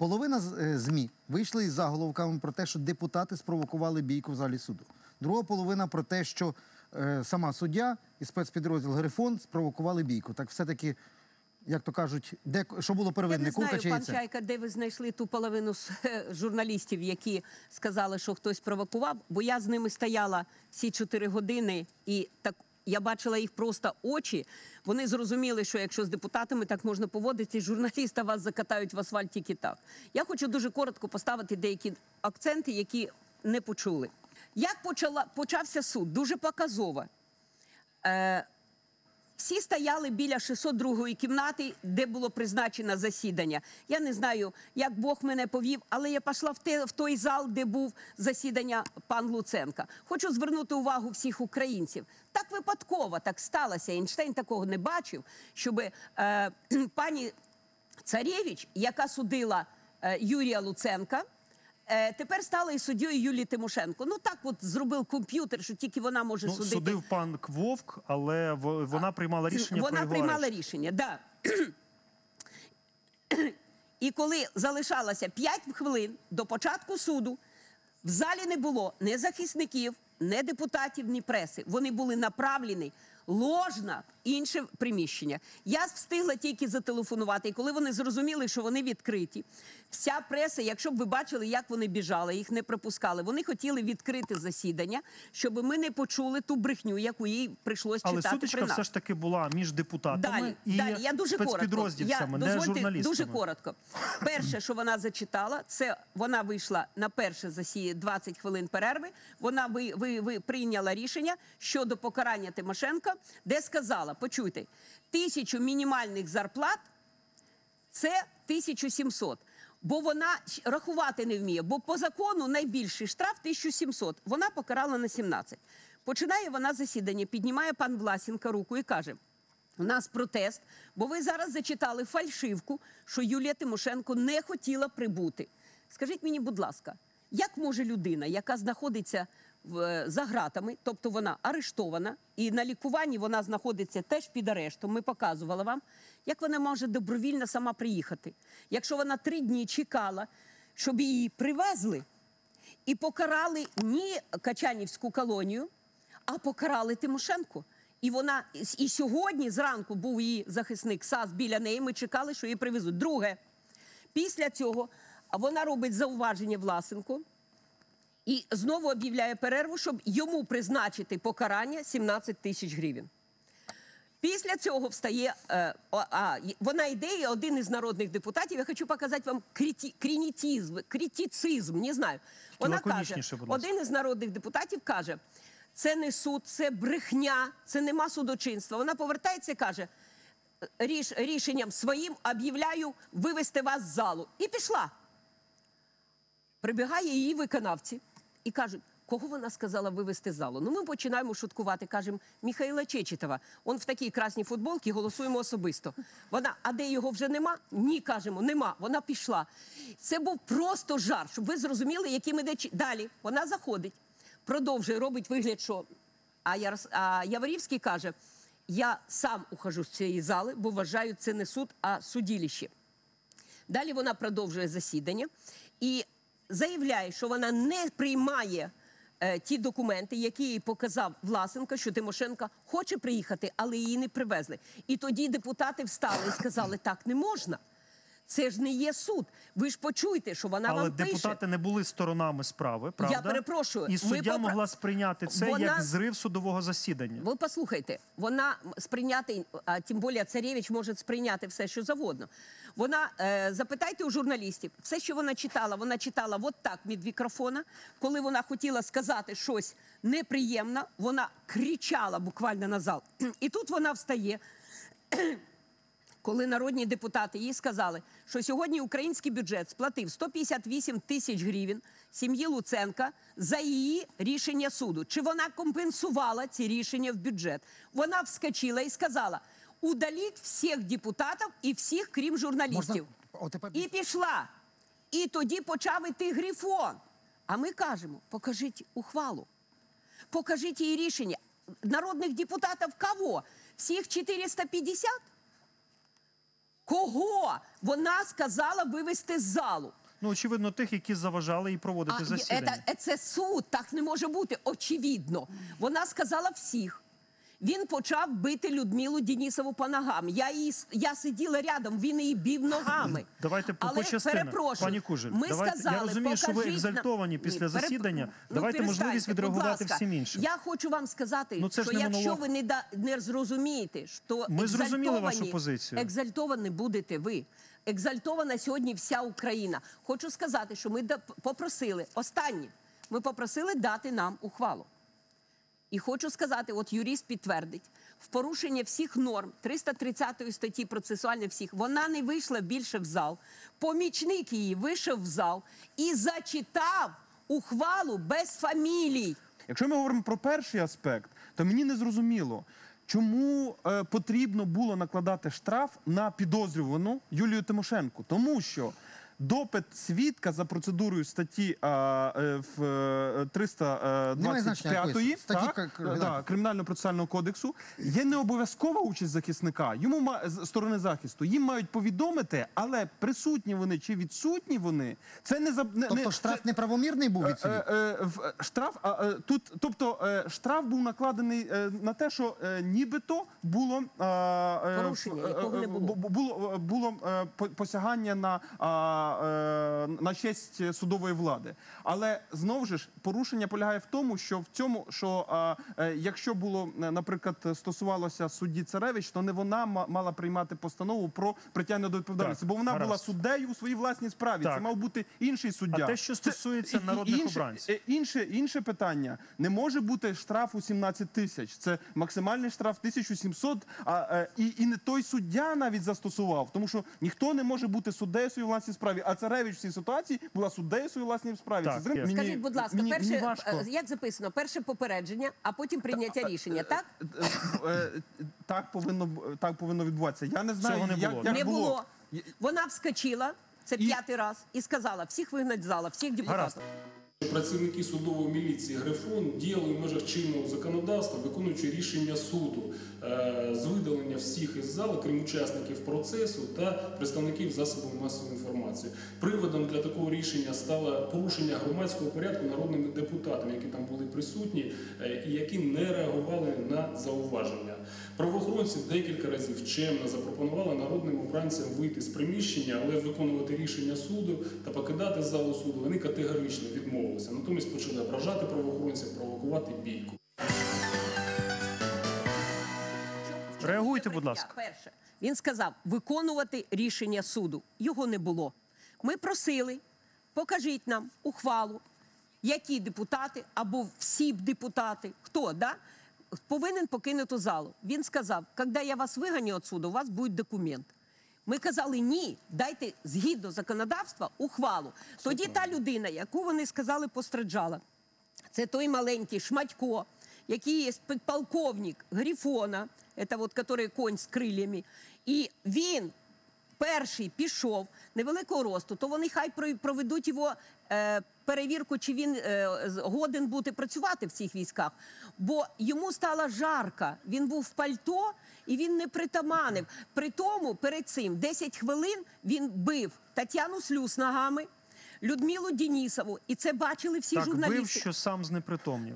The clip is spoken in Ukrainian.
Половина е, ЗМІ вийшли із заголовками про те, що депутати спровокували бійку в залі суду. Друга половина про те, що е, сама суддя і спецпідрозділ Грифон спровокували бійку. Так все-таки, як то кажуть, де що було Я не знаю, чи пан? Чайка, де ви знайшли ту половину журналістів, які сказали, що хтось провокував, бо я з ними стояла всі чотири години, і так я бачила їх просто очі. Вони зрозуміли, що якщо з депутатами так можна поводитися, журналіста вас закатають в асфальт тільки так. Я хочу дуже коротко поставити деякі акценти, які не почули. Як почала почався суд? Дуже показово. Е, всі стояли біля 602 кімнати, де було призначено засідання. Я не знаю, як Бог мене повів, але я пішла в, те, в той зал, де був засідання пан Луценка. Хочу звернути увагу всіх українців. Так випадково так сталося. Ейнштейн такого не бачив, щоб е, пані Царєвич, яка судила е, Юрія Луценка. Е, Тепер стала і суддєю Юлії Тимошенко. Ну так от зробив комп'ютер, що тільки вона може Ну, судити. судив пан Квовк, але вона приймала рішення Вона про його приймала арешт. рішення, да. І коли залишалося 5 хвилин до початку суду, в залі не було ні захисників, ні депутатів, ні преси. Вони були направлені ложно в інше приміщення. Я встигла тільки зателефонувати. І коли вони зрозуміли, що вони відкриті, вся преса, якщо б ви бачили, як вони біжали, їх не пропускали. Вони хотіли відкрити засідання, щоб ми не почули ту брехню, яку їй прийшлось Але читати сутичка при нас. все ж таки була між депутатами Далі, і далі. Я дуже коротко. Я, не дозвольте, журналістами. дуже коротко. Перше, що вона зачитала, це вона вийшла на перше засі 20 хвилин перерви. Вона ви, ви, ви прийняла рішення щодо покарання Тимошенка, де сказала: почуйте, тисячу мінімальних зарплат це 1700. Бо вона рахувати не вміє, бо по закону найбільший штраф 1700. Вона покарала на 17. Починає вона засідання, піднімає пан Власенко руку і каже: у нас протест, бо ви зараз зачитали фальшивку, що Юлія Тимошенко не хотіла прибути. Скажіть мені, будь ласка, як може людина, яка знаходиться за гратами, тобто вона арештована, і на лікуванні вона знаходиться теж під арештом, ми показували вам, як вона може добровільно сама приїхати? Якщо вона три дні чекала, щоб її привезли і покарали не Качанівську колонію, а покарали Тимошенко. І вона і сьогодні зранку був її захисник САС біля неї. Ми чекали, що її привезуть. Друге, після цього вона робить зауваження Власенку і знову об'являє перерву, щоб йому призначити покарання 17 тисяч гривень. Після цього встає е, а, вона йде, і один із народних депутатів. Я хочу показати вам кріті, крінітізм, критицизм, не знаю. Вона каже, один із народних депутатів каже: це не суд, це брехня, це нема судочинства. Вона повертається і каже: ріш, рішенням своїм об'являю вивести вас з залу. І пішла. Прибігає її виконавці і кажуть, кого вона сказала вивести з залу. Ну, ми починаємо шуткувати. Кажемо, Михайла Чечетова. Он в такій красній футболці голосуємо особисто. Вона, а де його вже нема? Ні, кажемо, нема. Вона пішла. Це був просто жарт, щоб ви зрозуміли, які ми де далі. Вона заходить, продовжує, робить вигляд, що. А, Ярос... а Яворівський каже: я сам ухожу з цієї зали, бо вважаю, це не суд, а судилище. Далі вона продовжує засідання і заявляє, що вона не приймає е, ті документи, які їй показав Власенко, що Тимошенко хоче приїхати, але її не привезли. І тоді депутати встали і сказали: так не можна. Це ж не є суд. Ви ж почуєте, що вона Але вам пише. депутати не були сторонами справи, правда? перепрошую, І суддя попра- могла сприйняти це Вона- як зрив судового засідання. Ви послухайте, вона сприйняти, а тим більше царевич може сприйняти все, що завгодно. Вона е, запитайте у журналістів, все, що вона читала, вона читала от так від мікрофона. Коли вона хотіла сказати щось неприємне, вона кричала буквально на зал. І тут вона встає. Коли народні депутати їй сказали, що сьогодні український бюджет сплатив 158 тисяч гривень сім'ї Луценка за її рішення суду. Чи вона компенсувала ці рішення в бюджет? Вона вскочила і сказала: удаліть всіх депутатів і всіх, крім журналістів. І пішла. І тоді почав іти грифон. А ми кажемо: покажіть ухвалу, покажіть її рішення. Народних депутатів кого? Всіх 450? Кого вона сказала вивести з залу? Ну, очевидно, тих, які заважали і проводити А, засідання. це, це суд, так не може бути, очевидно. Вона сказала всіх. Він почав бити Людмилу Денісову по ногам. Я, її, я сиділа рядом, він її бів ногами. Давайте по, Але по перепрошую, Пані Кужель, ми давайте, сказали, я розумію, що ви екзальтовані нам- після Ні, засідання. Ну, Давайте можливість будь відреагувати всім іншим. Я хочу вам сказати, Ну, що якщо монолог. ви не, да, не зрозумієте, що Ми зрозуміли вашу позицію. Екзальтовані будете ви. Екзальтована сьогодні вся Україна. Хочу сказати, що ми попросили останнє. Ми попросили дати нам ухвалу. І хочу сказати, от юрист підтвердить, в порушення всіх норм 330 статті процесуальних всіх, вона не вийшла більше в зал. Помічник її вийшов в зал і зачитав ухвалу без фамілій. Якщо ми говоримо про перший аспект, то мені не зрозуміло, чому е, потрібно було накладати штраф на підозрювану Юлію Тимошенко. Тому що допит свідка за процедурою статті е, е, в е, 325 Немає значення якої статті так, к- е, да, кримінального процесуального кодексу є не обов'язкова участь захисника. Йому ма- з сторони захисту їм мають повідомити, але присутні вони чи відсутні вони, це не за не, Тобто не- штраф це- неправомірний був від? Е, е, е, штраф, а, е, тут, тобто е, штраф був накладений е, на те, що е, нібито було е, е, Порушення, е, е, було. було, було е, посягання на, е, на честь судової влади. Але знову ж порушення полягає в тому, що в цьому, що е, якщо було, е, наприклад, стосувалося судді Царевич, то не вона ма- мала приймати постанову про притягнення до відповідальності, бо вона була суддею у своїй власній справі. Так. Це мав бути інший суддя. А те, що стосується народних інше, обранців? Інше, інше питання. Не може бути штраф у 17 тисяч. Це максимальний штраф 1700, а, і, і не той суддя навіть застосував. Тому що ніхто не може бути суддею у своїй власній справі. А Царевич в цій ситуації була суддею у своїй власній справі. Так, зрим- є. мені- Скажіть, будь ласка, мені, перше, мені важко. е, як записано, перше попередження, а потім прийняття рішення, так? Е, е, Так повинно б- так повинно відбуватися. Я не знаю, Цього не як, було. як не було. Вона вскочила, це І- п'ятий раз, і сказала, всіх вигнать з зала, всіх депутатів. Гаразд. Працівники судової міліції Грифон діяли в межах чинного законодавства, виконуючи рішення суду е, з видалення всіх із залу, крім учасників процесу та представників засобів масової інформації. Приводом для такого рішення стало порушення громадського порядку народними депутатами, які там були присутні е, і які не реагували на зауваження. Правоохоронці декілька разів чемно запропонували народним обранцям вийти з приміщення, але виконувати рішення суду та покидати залу суду вони категорично відмовилися. Натомість почали ображати правоохоронців, провокувати бійку. Реагуйте, будь ласка. Перше, він сказав виконувати рішення суду. Його не було. Ми просили, покажіть нам ухвалу, які депутати або всі депутати, хто да, повинен покинути залу. Він сказав, коли я вас виганю відсюди, у вас буде документ. Ми казали ні, дайте згідно законодавства ухвалу. Тоді та людина, яку вони сказали, постраждала. Це той маленький Шматько, який є підполковник Грифона, це от, який конь з крилями. І він перший пішов невеликого росту, то вони хай проведуть його е, перевірку, чи він е, годен бути працювати в цих військах. Бо йому стало жарко, він був в пальто і він не притаманив. При тому перед цим 10 хвилин він бив Тетяну Слюс ногами. Людмилу Денісову, і це бачили всі Так журналісти. бив, що сам знепритомнів.